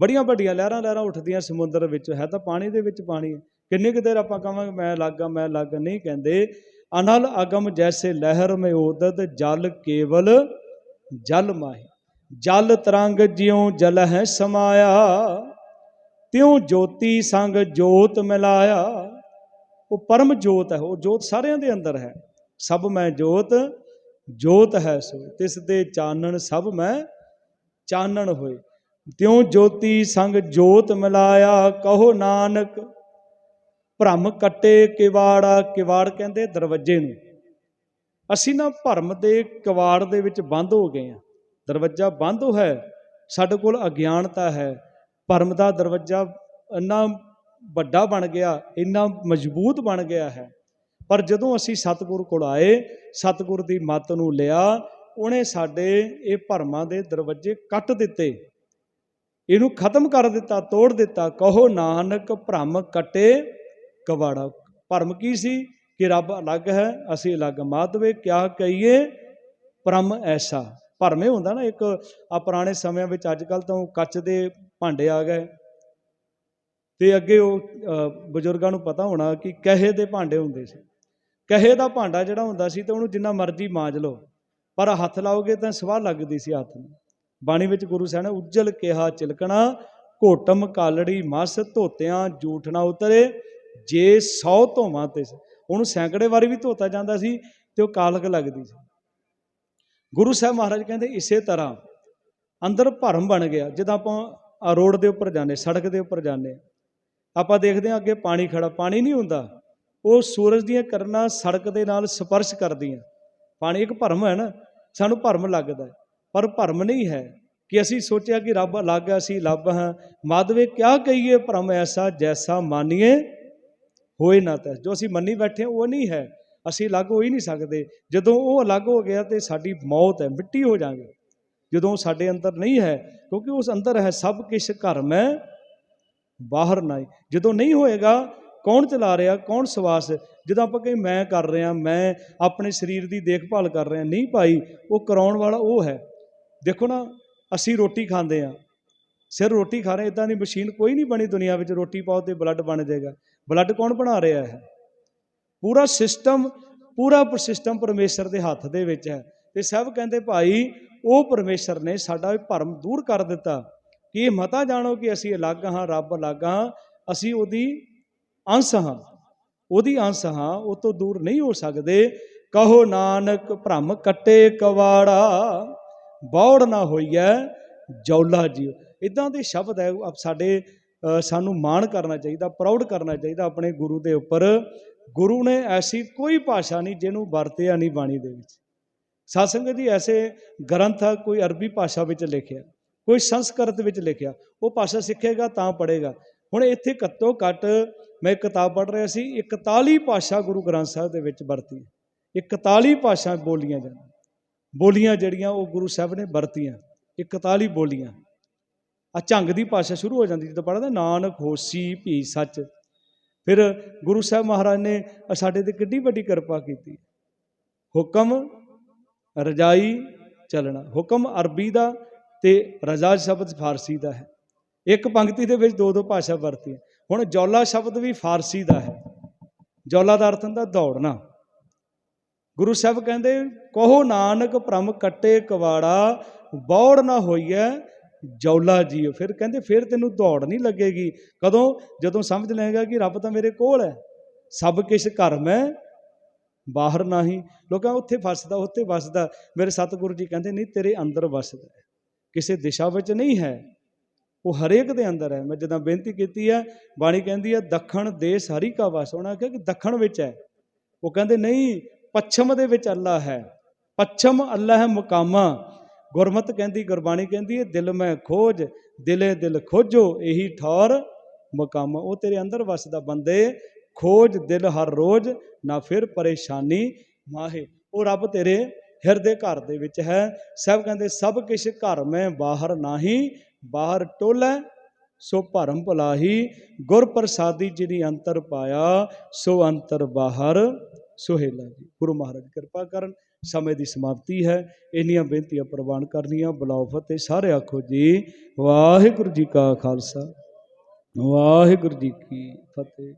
ਬੜੀਆਂ ਵੱਡੀਆਂ ਲਹਿਰਾਂ ਲਹਿਰਾਂ ਉੱਠਦੀਆਂ ਸਮੁੰਦਰ ਵਿੱਚ, ਹੈ ਤਾਂ ਪਾਣੀ ਦੇ ਵਿੱਚ ਪਾਣੀ ਹੈ। ਕਿੰਨੀ ਕੁ ਦੇਰ ਆਪਾਂ ਕਹਾਂਗੇ, ਮੈਂ ਲੱਗਾ, ਮੈਂ ਲੱਗ, ਨਹੀਂ ਕਹਿੰਦੇ। ਅਨਲ ਅਗਮ ਜੈਸੇ ਲਹਿਰ ਮੇ ਉਦਦ ਜਲ ਕੇਵਲ ਜਲ ਮਾਹੀ। ਜਲ ਤਰੰਗ ਜਿਉ ਜਲ ਹੈ ਸਮਾਇਆ, ਤਿਉ ਜੋਤੀ ਸੰਗ ਜੋਤ ਮਿਲਾਇਆ। ਉਹ ਪਰਮ ਜੋਤ ਹੈ, ਉਹ ਜੋਤ ਸਾਰਿਆਂ ਦੇ ਅੰਦਰ ਹੈ। ਸਭ ਮੈਂ ਜੋਤ ਜੋਤ ਹੈ ਸੋ ਤਿਸ ਦੇ ਚਾਨਣ ਸਭ ਮੈਂ ਚਾਨਣ ਹੋਏ। ਤਿਉ ਜੋਤੀ ਸੰਗ ਜੋਤ ਮਿਲਾਇਆ, ਕਹੋ ਨਾਨਕ ਭ੍ਰਮ ਕੱਟੇ ਕਿਵਾੜਾ, ਕਿਵਾੜ ਕਹਿੰਦੇ ਦਰਵਾਜ਼ੇ ਨੂੰ। ਅਸੀਂ ਨਾ ਭਰਮ ਦੇ ਕਿਵਾੜ ਦੇ ਵਿੱਚ ਬੰਦ ਹੋ ਗਏ ਆ ਦਰਵਾਜ਼ਾ ਬੰਦ ਹੈ, ਸਾਡੇ ਕੋਲ ਅਗਿਆਨਤਾ ਹੈ। ਭਰਮ ਦਾ ਦਰਵਾਜ਼ਾ ਇੰਨਾ ਵੱਡਾ ਬਣ ਗਿਆ, ਇੰਨਾ ਮਜ਼ਬੂਤ ਬਣ ਗਿਆ ਹੈ। ਪਰ ਜਦੋਂ ਅਸੀਂ ਸਤਿਗੁਰ ਕੋਲ ਆਏ, ਸਤਿਗੁਰ ਦੀ ਮੱਤ ਨੂੰ ਲਿਆ, ਉਹਨੇ ਸਾਡੇ ਇਹ ਭਰਮਾਂ ਦੇ ਦਰਵਾਜ਼ੇ ਕੱਟ ਦਿੱਤੇ। ਇਹਨੂੰ ਖਤਮ ਕਰ ਦਿੱਤਾ, ਤੋੜ ਦਿੱਤਾ। ਕਹੋ, ਨਾਨਕ, ਭ੍ਰਮ ਕੱਟੇ ਕਵਾੜਾ। ਭਰਮ ਕੀ ਸੀ? ਕਿ ਰੱਬ ਅਲੱਗ ਹੈ, ਅਸੀਂ ਅਲੱਗ ਮਾਧਵੇ ਕਿਆ ਕਹੀਏ? ਭ੍ਰਮ ਐਸਾ। ਭਰਮ ਇਹ ਹੁੰਦਾ ਨਾ, ਇੱਕ ਆ ਪੁਰਾਣੇ ਸਮਿਆਂ ਵਿੱਚ ਅੱਜ ਕੱਲ ਤਾਂ ਕੱਚ ਦੇ ਭਾਂਡੇ ਆ ਗਏ। ਤੇ ਅੱਗੇ ਉਹ ਬਜ਼ੁਰਗਾਂ ਨੂੰ ਪਤਾ ਹੋਣਾ ਕਿ ਕਹੇ ਦੇ ਭਾਂਡੇ ਹੁੰਦੇ ਸੀ। ਕਹੇ ਦਾ ਭਾਂਡਾ ਜਿਹੜਾ ਹੁੰਦਾ ਸੀ, ਤੇ ਉਹਨੂੰ ਜਿੰਨਾ ਮਰਜ਼ੀ ਮਾਂਜ ਲਓ। ਪਰ ਹੱਥ ਲਾਓਗੇ ਤਾਂ ਸਵਾਹ ਲੱਗਦੀ ਸੀ ਹੱਥ ਨੂੰ। ਬਾਣੀ ਵਿੱਚ ਗੁਰੂ ਸਾਹਿਬ ਨੇ ਉੱਜਲ ਕਿਹਾ, ਚਿਲਕਣਾ, ਘੋਟਮ ਕਾਲੜੀ ਮਸ, ਧੋਤਿਆਂ ਝੂਠ ਨਾ ਉਤਰੇ। ਜੇ 100 ਧੋਵਾਂ ਤੇ ਉਹਨੂੰ ਸੈਂਕੜੇ ਵਾਰੀ ਵੀ ਧੋਤਾ ਜਾਂਦਾ ਸੀ ਤੇ ਉਹ ਕਾਲਕ ਲੱਗਦੀ ਸੀ। ਗੁਰੂ ਸਾਹਿਬ ਮਹਾਰਾਜ ਕਹਿੰਦੇ, ਇਸੇ ਤਰ੍ਹਾਂ ਅੰਦਰ ਭਰਮ ਬਣ ਗਿਆ। ਜਦੋਂ ਆਪਾਂ ਰੋਡ ਦੇ ਉੱਪਰ ਜਾਂਦੇ, ਸੜਕ ਦੇ ਉੱਪਰ ਜਾਂਦੇ ਆਪਾਂ ਦੇਖਦੇ ਹਾਂ ਅੱਗੇ ਪਾਣੀ ਖੜਾ, ਪਾਣੀ ਨਹੀਂ ਹੁੰਦਾ। ਉਹ ਸੂਰਜ ਦੀਆਂ ਕਿਰਨਾਂ ਸੜਕ ਦੇ ਨਾਲ ਸਪਰਸ਼ ਕਰਦੀਆਂ। ਪਾਣੀ ਇੱਕ ਭਰਮ ਹੈ ਨਾ, ਸਾਨੂੰ ਭਰਮ ਲੱਗਦਾ ਪਰ ਭਰਮ ਨਹੀਂ ਹੈ ਕਿ ਅਸੀਂ ਸੋਚਿਆ ਕਿ ਰੱਬ ਅਲੱਗ ਹੈ ਅਸੀਂ ਲੱਭ ਹਾਂ। ਮਾਧਵੇ ਕਿਆ ਕਹੀਏ, ਭਰਮ ਐਸਾ ਜੈਸਾ ਮਾਨੀਏ। ਹੋਏ ਨਾ ਤੈ ਜੋ ਅਸੀਂ ਮੰਨੀ ਬੈਠੇ ਹਾਂ, ਉਹ ਨਹੀਂ ਹੈ। ਅਸੀਂ ਅਲੱਗ ਹੋ ਹੀ ਨਹੀਂ ਸਕਦੇ। ਜਦੋਂ ਉਹ ਅਲੱਗ ਹੋ ਗਿਆ ਤੇ ਸਾਡੀ ਮੌਤ ਹੈ ਮਿੱਟੀ ਹੋ ਜਾਵਾਂਗੇ। ਜਦੋਂ ਸਾਡੇ ਅੰਦਰ ਨਹੀਂ ਹੈ ਕਿਉਂਕਿ ਉਸ ਅੰਦਰ ਹੈ ਸਭ ਕਿਛ ਘਰ ਮੈਂ ਬਾਹਰ ਨਹੀਂ ਜਦੋਂ ਨਹੀਂ ਹੋਏਗਾ ਕੌਣ ਚਲਾ ਰਿਹਾ ਕੌਣ ਸਵਾਸ? ਜਦੋਂ ਆਪਾਂ ਕਹੇ ਮੈਂ ਕਰ ਰਿਹਾ ਮੈਂ ਆਪਣੇ ਸਰੀਰ ਦੀ ਦੇਖਭਾਲ ਕਰ ਰਿਹਾ ਨਹੀਂ ਭਾਈ ਉਹ ਕਰਾਉਣ ਵਾਲਾ ਉਹ ਹੈ। ਦੇਖੋ ਨਾ ਅਸੀਂ ਰੋਟੀ ਖਾਂਦੇ ਆ ਸਿਰ ਰੋਟੀ ਖਾ ਰਹੇ ਇਦਾਂ ਦੀ ਮਸ਼ੀਨ ਕੋਈ ਨਹੀਂ ਬਣੀ ਦੁਨੀਆ ਵਿੱਚ, ਰੋਟੀ ਪਾਓ ਤੇ ਬਲੱਡ ਬਣ ਜਾਏਗਾ। ਬਲੱਡ ਕੌਣ ਬਣਾ ਰਿਹਾ ਹੈ? ਪੂਰਾ ਸਿਸਟਮ ਪੂਰਾ ਸਿਸਟਮ ਪਰਮੇਸ਼ਰ ਦੇ ਹੱਥ ਦੇ ਵਿੱਚ ਹੈ। ਤੇ ਸਭ ਕਹਿੰਦੇ, ਭਾਈ, ਉਹ ਪਰਮੇਸ਼ਰ ਨੇ ਸਾਡਾ ਭਰਮ ਦੂਰ ਕਰ ਦਿੱਤਾ। ਕਿ ਇਹ ਮਤਾ ਜਾਣੋ ਕਿ ਅਸੀਂ ਅਲੱਗ ਹਾਂ, ਰੱਬ ਅਲੱਗ ਹਾਂ? ਅਸੀਂ ਉਹਦੀ ਅੰਸ਼ ਹਾਂ। ਉਹਦੀ ਅੰਸ਼ ਹਾਂ, ਉਹ ਤੋਂ ਦੂਰ ਨਹੀਂ ਹੋ ਸਕਦੇ। ਕਹੋ, ਨਾਨਕ, ਭ੍ਰਮ ਕੱਟੇ ਕਵਾੜਾ। ਬੌੜ ਨਾ ਹੋਈਐ ਜੌਲਾ ਜੀਓ। ਇਦਾਂ ਦੇ ਸ਼ਬਦ ਹੈ ਆਪ ਸਾਡੇ ਸਾਨੂੰ ਮਾਣ ਕਰਨਾ ਚਾਹੀਦਾ ਪ੍ਰਾਊਡ ਕਰਨਾ ਚਾਹੀਦਾ ਆਪਣੇ ਗੁਰੂ ਦੇ ਉੱਪਰ। ਗੁਰੂ ਨੇ ਐਸੀ ਕੋਈ ਭਾਸ਼ਾ ਨਹੀਂ ਜਿਹਨੂੰ ਵਰਤਿਆ ਨਹੀਂ ਬਾਣੀ ਦੇ ਵਿੱਚ। ਸਾਧ ਜੀ, ਐਸੇ ਗ੍ਰੰਥ ਆ, ਕੋਈ ਅਰਬੀ ਭਾਸ਼ਾ ਵਿੱਚ ਲਿਖਿਆ, ਕੋਈ ਸੰਸਕ੍ਰਿਤ ਵਿੱਚ ਲਿਖਿਆ, ਉਹ ਭਾਸ਼ਾ ਸਿੱਖੇਗਾ ਤਾਂ ਪੜ੍ਹੇਗਾ। ਹੁਣ ਇੱਥੇ ਘੱਟੋ ਘੱਟ ਮੈਂ ਇੱਕ ਕਿਤਾਬ ਪੜ੍ਹ ਰਿਹਾ ਸੀ 41 ਭਾਸ਼ਾ ਗੁਰੂ ਗ੍ਰੰਥ ਸਾਹਿਬ ਦੇ ਵਿੱਚ ਵਰਤੀ 41 ਭਾਸ਼ਾ ਬੋਲੀਆਂ ਜਾਂਦੀਆਂ। ਬੋਲੀਆਂ ਜਿਹੜੀਆਂ ਉਹ ਗੁਰੂ ਸਾਹਿਬ ਨੇ ਵਰਤੀਆਂ 41 ਬੋਲੀਆਂ। ਆ ਝੰਗ ਦੀ ਭਾਸ਼ਾ ਸ਼ੁਰੂ ਹੋ ਜਾਂਦੀ, ਜਦੋਂ ਪੜ੍ਹਦਾ, ਨਾਨਕ ਹੋਸੀ ਭੀ ਸੱਚ। ਫਿਰ ਗੁਰੂ ਸਾਹਿਬ ਮਹਾਰਾਜ ਨੇ ਸਾਡੇ ਤੇ ਕਿੱਡੀ ਵੱਡੀ ਕਿਰਪਾ ਕੀਤੀ। ਹੁਕਮ, ਰਜਾਈ ਚੱਲਣਾ। ਹੁਕਮ ਅਰਬੀ ਦਾ ਤੇ ਰਜ਼ਾ ਸ਼ਬਦ ਫਾਰਸੀ ਦਾ ਹੈ। ਇੱਕ ਪੰਕਤੀ ਦੇ ਵਿੱਚ ਦੋ ਦੋ ਭਾਸ਼ਾ ਵਰਤੀ ਹੁਣ ਜੌਲਾ ਸ਼ਬਦ ਵੀ ਫਾਰਸੀ ਦਾ ਹੈ। ਜੌਲਾ ਦਾ ਅਰਥ ਹੁੰਦਾ ਦੌੜਨਾ। ਗੁਰੂ ਸਾਹਿਬ ਕਹਿੰਦੇ, ਕਹੋ ਨਾਨਕ ਭ੍ਰਮ ਕੱਟੇ ਕਵਾੜਾ, ਬੌੜ ਨਾ ਹੋਈਐ ਜੌਲਾ ਜੀਓ। ਫਿਰ ਕਹਿੰਦੇ, ਫਿਰ ਤੈਨੂੰ ਦੌੜ ਨਹੀਂ ਲੱਗੇਗੀ। ਕਦੋਂ? ਜਦੋਂ ਸਮਝ ਲਏਗਾ ਕਿ ਰੱਬ ਤਾਂ ਮੇਰੇ ਕੋਲ ਹੈ। ਸਭ ਕਿਛ ਘਰ ਮੈਂ ਬਾਹਰ ਨਹੀਂ। ਲੋਕਾਂ ਉੱਥੇ ਫਸਦਾ ਉੱਥੇ ਵਸਦਾ। ਮੇਰੇ ਸਤਿਗੁਰੂ ਜੀ ਕਹਿੰਦੇ, ਨਹੀਂ, ਤੇਰੇ ਅੰਦਰ ਵਸਦਾ ਕਿਸੇ ਦਿਸ਼ਾ ਵਿੱਚ ਨਹੀਂ ਹੈ। ਉਹ ਹਰੇਕ ਦੇ ਅੰਦਰ ਹੈ। ਮੈਂ ਜਦੋਂ ਬੇਨਤੀ ਕੀਤੀ ਹੈ, ਬਾਣੀ ਕਹਿੰਦੀ ਹੈ, ਦੱਖਣ ਦੇਸ਼ ਹਰੀ ਕਾ ਵਸ। ਉਹਨਾਂ ਕਿਹਾ ਕਿ ਦੱਖਣ ਵਿੱਚ ਹੈ। ਉਹ ਕਹਿੰਦੇ, ਨਹੀਂ, ਪੱਛਮ ਦੇ ਵਿੱਚ ਅੱਲਾ ਹੈ। ਪੱਛਮ ਅੱਲਾ ਹੈ ਮੁਕਾਮਾ। ਗੁਰਮਤ ਕਹਿੰਦੀ, ਗੁਰਬਾਣੀ ਕਹਿੰਦੀ ਹੈ ਦਿਲ ਮੈਂ ਖੋਜ, ਦਿਲੇ ਦਿਲ ਖੋਜੋ, ਇਹੀ ਠੌਰ ਮੁਕਾਮਾ। ਉਹ ਤੇਰੇ ਅੰਦਰ ਵਸਦਾ ਬੰਦੇ, ਖੋਜ ਦਿਲ ਹਰ ਰੋਜ਼, ਨਾ ਫਿਰ ਪਰੇਸ਼ਾਨੀ ਮਾਹੇ। ਉਹ ਰੱਬ ਤੇਰੇ ਹਿਰਦੇ ਘਰ ਦੇ ਵਿੱਚ ਹੈ। ਸਭ ਕਹਿੰਦੇ, ਸਭ ਕਿਛ ਘਰ ਮੈਂ, ਬਾਹਰ ਨਹੀਂ। ਬਾਹਰ ਟੋਲੇ, ਸੋ ਭਰਮ ਭਲਾਹੀ। ਗੁਰ ਪ੍ਰਸਾਦੀ ਜਿਹਦੀ ਅੰਤਰ ਪਾਇਆ, ਸੋ ਅੰਤਰ ਬਾਹਰ ਸੁਹੇਲਾ ਜੀ। ਗੁਰੂ ਮਹਾਰਾਜ ਕਿਰਪਾ ਕਰਨ ਸਮੇਂ ਦੀ ਸਮਾਪਤੀ ਹੈ। ਇੰਨੀਆਂ ਬੇਨਤੀਆਂ ਪ੍ਰਵਾਨ ਕਰਨੀਆਂ। ਬੁਲਾਓ ਫਤਿਹ। ਸਾਰੇ ਆਖੋ ਜੀ, ਵਾਹਿਗੁਰੂ ਜੀ ਕਾ ਖਾਲਸਾ, ਵਾਹਿਗੁਰੂ ਜੀ ਕੀ ਫਤਿਹ।